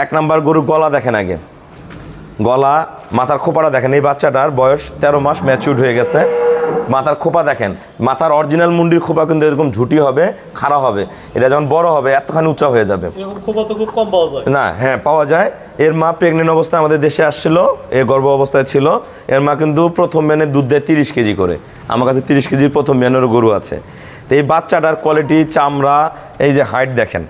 এক নাম্বার গরুর গলা দেখেন আগে। গলা মাথার খোপাটা দেখেন এই বাচ্চাটার বয়স তেরো মাস ম্যাচিউর হয়ে গেছে। মাথার খোপা দেখেন মাথার অরিজিনাল মুন্ডির খোপা কিন্তু এরকম ঝুটি হবে খাড়া হবে। এটা যখন বড় হবে এতখানি উঁচা হয়ে যাবে। এরকম তো খুব কম পাওয়া যায়। না হ্যাঁ পাওয়া যায়। এর মা প্রেগনেন্ট অবস্থায় আমাদের দেশে আসছিল এ গর্ভ অবস্থায় ছিল। এর মা কিন্তু প্রথম ব্যানে দুধ দেয় তিরিশ কেজি করে। আমার কাছে তিরিশ কেজির প্রথম ব্যানেরও গরু আছে। তো এই বাচ্চাটার কোয়ালিটি চামড়া এই যে হাইট দেখেন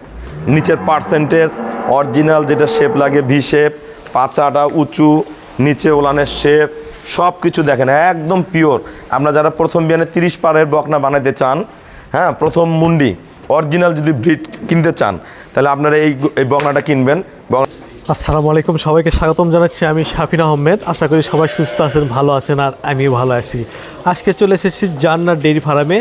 নিচের পার্সেন্টেজ অরিজিনাল যেটা শেপ লাগে ভি শেপ পাচাটা উঁচু, নিচে ওলানের শেপ সব কিছু দেখেন, একদম পিওর আমরা যারা প্রথম বিয়ানে তিরিশ পারের বকনা বানাইতে চান হ্যাঁ প্রথম মুন্ডি অরিজিনাল যদি ব্রিড কিনতে চান, তাহলে আপনারা এই এই বকনাটা কিনবেন। আসসালামু আলাইকুম, সবাইকে স্বাগতম জানাচ্ছি আমি শাফিন আহমেদ। আশা করি সবাই সুস্থ আছেন, ভালো আছেন, আর আমিও ভালো আছি। আজকে চলে এসেছি জান্নার ডেইরি ফার্মে।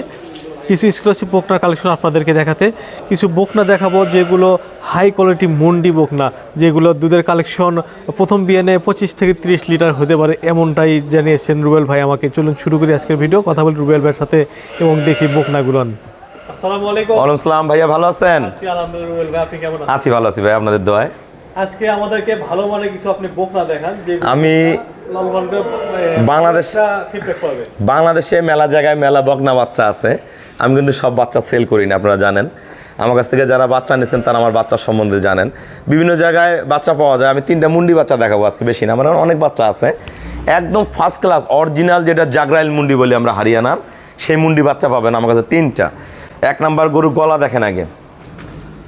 কিছু এক্সক্লুসিভ বকনার কালেকশন আপনাদেরকে দেখাতে। কিছু বকনা দেখাবো যেগুলো হাই কোয়ালিটি মুন্ডি বকনা যেগুলো দুধের কালেকশন প্রথম বিয়ানে পঁচিশ থেকে তিরিশ লিটার হতে পারে এমনটাই জানিয়েছেন রুবেল ভাই আমাকে। চলুন শুরু করি আজকের ভিডিও কথা বলি রুবেল ভাইয়ের সাথে এবং দেখি বকনাগুলো। আসসালামু আলাইকুম। ওয়ালাইকুম সালাম ভাইয়া ভালো আছেন? আলহামদুলিল্লাহ রুবেল ভাই আপনি কেমন আছেন? আছি ভালো আছি ভাই আপনাদের দোয়ায়। আজকে আমাদেরকে ভালো মানে কিছু আপনি বকনা দেখান আমি বাংলাদেশ- বাংলাদেশে মেলা জায়গায় মেলা বকনা বাচ্চা আছে। আমি কিন্তু সব বাচ্চা সেল করি না আপনারা জানেন। আমার কাছ থেকে যারা বাচ্চা নিয়েছেন তারা আমার বাচ্চা সম্বন্ধে জানেন। বিভিন্ন জায়গায় বাচ্চা পাওয়া যায়। আমি তিনটা মুন্ডি বাচ্চা দেখাবো আজকে বেশি না। আমার অনেক বাচ্চা আছে। একদম ফার্স্ট ক্লাস অরিজিনাল যেটা জাগরাইল মুন্ডি বলি আমরা হারিয়ানার সেই মুন্ডি বাচ্চা পাবেন আমার কাছে তিনটা। এক নাম্বার গরুর গলা দেখেন আগে।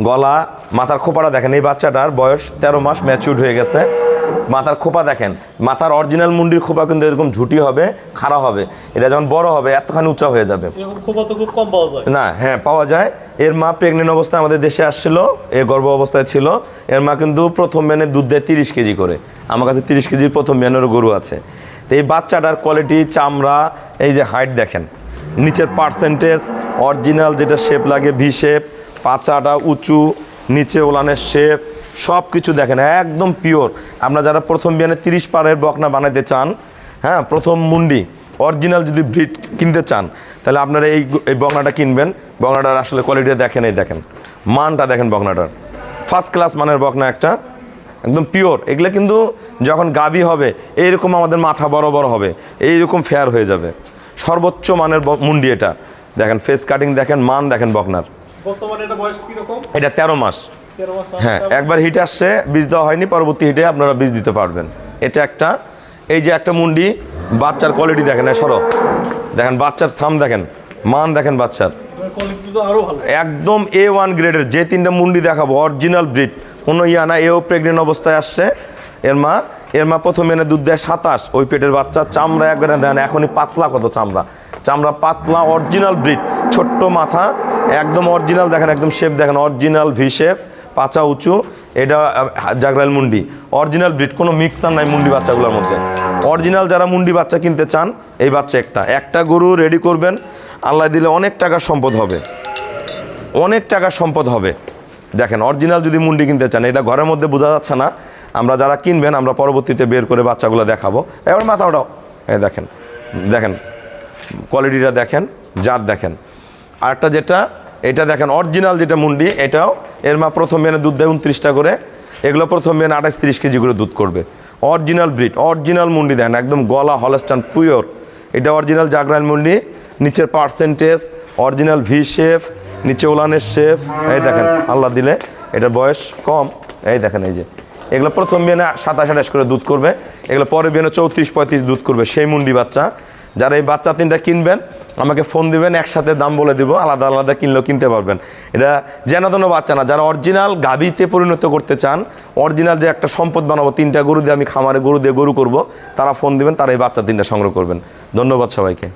গলা মাথার খোপাটা দেখেন। এই বাচ্চাটার বয়স তেরো মাস ম্যাচিউর হয়ে গেছে। মাথার খোপা দেখেন। মাথার অরিজিনাল মুন্ডির খোপা কিন্তু এরকম ঝুটি হবে খাড়া হবে। এটা যখন বড় হবে এতখানি উঁচা হয়ে যাবে। এরকম তো খুব কম পাওয়া যায়। না হ্যাঁ পাওয়া যায়। এর মা প্রেগনেন্ট অবস্থায় আমাদের দেশে আসছিল এ গর্ভ অবস্থায় ছিল। এর মা কিন্তু প্রথম ব্যানে দুধ দেয় তিরিশ কেজি করে। আমার কাছে তিরিশ কেজির প্রথম ব্যানেরও গরু আছে। তো এই বাচ্চাটার কোয়ালিটি চামড়া এই যে হাইট দেখেন নিচের পার্সেন্টেজ অরিজিনাল যেটা শেপ লাগে ভি শেপ পাচাটা উঁচু নিচে ওলানের শেপ সব কিছু দেখেন একদম পিওর আমরা যারা প্রথম বিয়ানে তিরিশ পারের বকনা বানাইতে চান হ্যাঁ প্রথম মুন্ডি অরিজিনাল যদি ব্রিড কিনতে চান তাহলে আপনারা এই এই বগনাটা কিনবেন। বগনাটার আসলে কোয়ালিটিটা দেখেন এই দেখেন। মানটা দেখেন বগনাটার ফার্স্ট ক্লাস মানের বকনা একটা একদম পিওর এগুলো কিন্তু যখন গাবি হবে এইরকম আমাদের মাথা বড় বড় হবে এইরকম ফেয়ার হয়ে যাবে। সর্বোচ্চ মানের মুন্ডি এটা। দেখেন ফেস কাটিং দেখেন মান দেখেন বকনার। এটা তেরো মাস। হ্যাঁ একবার হিট আসছে, বীজ দেওয়া হয়নি, পরবর্তী হিটে আপনারা বীজ দিতে পারবেন। এটা একটা, এই যে একটা মুন্ডি, বাচ্চার কোয়ালিটি দেখেন সরো। দেখেন, বাচ্চার থাম দেখেন, মান দেখেন বাচ্চার। একদম এ ওয়ান গ্রেডের যে তিনটা মুন্ডি দেখাবো অরিজিনাল ব্রিড কোনো ইয়া না, এও প্রেগনেন্ট অবস্থায় আসছে। এর মা এর মা প্রথম এনে দুধ দেয় সাতাশ, ওই পেটের বাচ্চা, চামড়া একবারে দেন, এখনই পাতলা কত চামড়া। চামড়া পাতলা অরিজিনাল ব্রিড ছোট্ট মাথা, একদম অরিজিনাল দেখেন, একদম শেপ দেখেন অরিজিনাল ভি শেপ পাচা উঁচু, এটা জাগরাইল মুন্ডি। অরিজিনাল ব্রিড কোনো মিক্সার নাই মুন্ডি বাচ্চাগুলোর মধ্যে। অরিজিনাল যারা মুন্ডি বাচ্চা কিনতে চান, এই বাচ্চা একটা। একটা গরু রেডি করবেন, আল্লাহ দিলে অনেক টাকার সম্পদ হবে। অনেক টাকার সম্পদ হবে। দেখেন অরিজিনাল যদি মুন্ডি কিনতে চান, এটা ঘরের মধ্যে বোঝা যাচ্ছে না। আমরা যারা কিনবেন, আমরা পরবর্তীতে বের করে বাচ্চাগুলো দেখাবো। এবার মাথা ওটাও এই দেখেন দেখেন কোয়ালিটিটা দেখেন, জাত দেখেন। আরেকটা যেটা এটা দেখেন অরিজিনাল যেটা মুন্ডি, এটাও এর মা প্রথম মেনে দুধ দেয় উনত্রিশটা করে। এগুলো প্রথম মেনে আঠাশ তিরিশ কেজি করে দুধ করবে। অরিজিনাল ব্রিড অরিজিনাল মুন্ডি দেন, একদম গলা হলস্টান পিওর এটা অরিজিনাল জাগরাইল মুন্ডি, নিচের পার্সেন্টেজ অরিজিনাল ভি শেফ নিচে ওলানের শেফ এই দেখেন, আল্লাহ দিলে এটার বয়স কম। এই দেখেন, এই যে। এগুলো প্রথম বিয়ানে সাতাশ আঠাশ করে দুধ করবে। এগুলো পরে বিয়ানে চৌত্রিশ পঁয়ত্রিশ দুধ করবে, সেই মুন্ডি বাচ্চা। যারা এই বাচ্চা তিনটা কিনবেন, আমাকে ফোন দিবেন, একসাথে দাম বলে দিব, আলাদা আলাদা কিনলেও কিনতে পারবেন। এটা যেন তেন বাচ্চা না, যারা অরিজিনাল গাভীতে পরিণত করতে চান অরিজিনাল যে একটা সম্পদ বানাবো, তিনটা গরু দিয়ে আমি খামারে গরু দিয়ে গরু করব, তারা ফোন দিবেন, তারা এই বাচ্চা তিনটা সংগ্রহ করবেন। ধন্যবাদ সবাইকে।